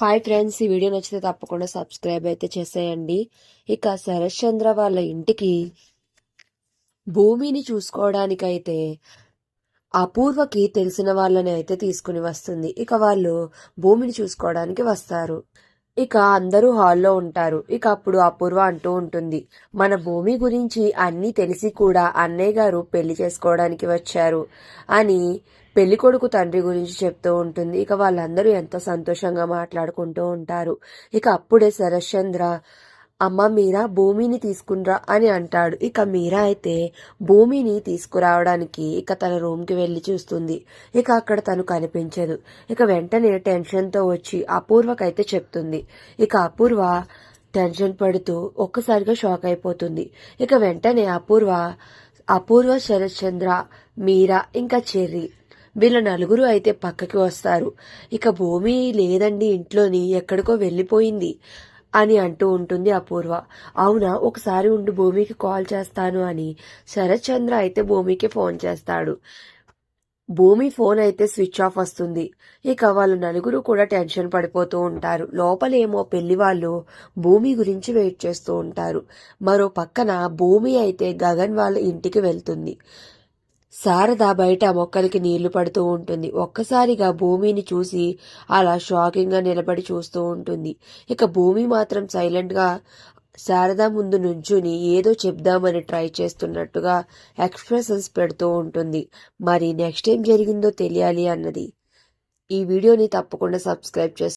Hi friends ఈ video నచ్చితే తప్పకుండా సబ్స్క్రైబ్ అయితే చేసేయండి. ఇక శరత్ చంద్ర వాళ్ళ ఇంటికి భూమిని చూసుకోవడానికైతే అపూర్వకి తెలిసిన వాళ్ళని అయితే తీసుకుని వస్తుంది. ఇక వాళ్ళు భూమిని చూసుకోవడానికి వస్తారు. ఇక అందరూ హాల్లో ఉంటారు. ఇక అప్పుడు అపూర్వ అంటూ ఉంటుంది మన భూమి గురించి అన్నీ తెలిసి కూడా అన్నయ్య గారు పెళ్ళి చేసుకోవడానికి వచ్చారు అని పెళ్ళి కొడుకు తండ్రి గురించి చెప్తూ ఉంటుంది. ఇక వాళ్ళందరూ ఎంతో సంతోషంగా మాట్లాడుకుంటూ ఉంటారు. ఇక అప్పుడే శరశ్చంద్ర అమ్మ మీరా భూమిని తీసుకునిరా అని అంటాడు. ఇక మీరా అయితే భూమిని తీసుకురావడానికి ఇక తన రూమ్కి వెళ్ళి చూస్తుంది. ఇక అక్కడ తను కనిపించదు. ఇక వెంటనే టెన్షన్తో వచ్చి అపూర్వకైతే చెప్తుంది. ఇక అపూర్వ టెన్షన్ పడుతూ ఒక్కసారిగా షాక్ అయిపోతుంది. ఇక వెంటనే అపూర్వ అపూర్వ శరత్చంద్ర మీరా ఇంకా చెర్రీ వీళ్ళ నలుగురు అయితే పక్కకి వస్తారు. ఇక భూమి లేదండి ఇంట్లోని ఎక్కడికో వెళ్ళిపోయింది. అని అంటూ ఉంటుంది అపూర్వ. అవునా? ఒకసారి ఉండి భూమికి కాల్ చేస్తాను అని. శరత్ చంద్ర అయితే భూమికి ఫోన్ చేస్తాడు. భూమి ఫోన్ అయితే స్విచ్ ఆఫ్ వస్తుంది. ఇక వాళ్ళు నలుగురు కూడా టెన్షన్ పడిపోతూ ఉంటారు. లోపలేమో పెళ్ళి వాళ్ళు భూమి గురించి వెయిట్ చేస్తూ ఉంటారు. మరో పక్కన భూమి అయితే గగన్ వాళ్ళ ఇంటికి వెళ్తుంది. శారద బయట మొక్కలకి నీళ్ళు పడుతూ ఉంటుంది. ఒక్కసారిగా భూమిని చూసి అలా షాకింగ్గా నిలబడి చూస్తూ ఉంటుంది. ఇక భూమి మాత్రం సైలెంట్గా శారదా శారద ముందు నుంచుని ఏదో చెప్దామని ట్రై చేస్తున్నట్టుగా ఎక్స్ప్రెషన్స్ పెడుతూ ఉంటుంది. మరి నెక్స్ట్ ఏం జరిగిందో తెలియాలి అన్నది ఈ వీడియోని తప్పకుండా సబ్స్క్రైబ్ చేసుకోండి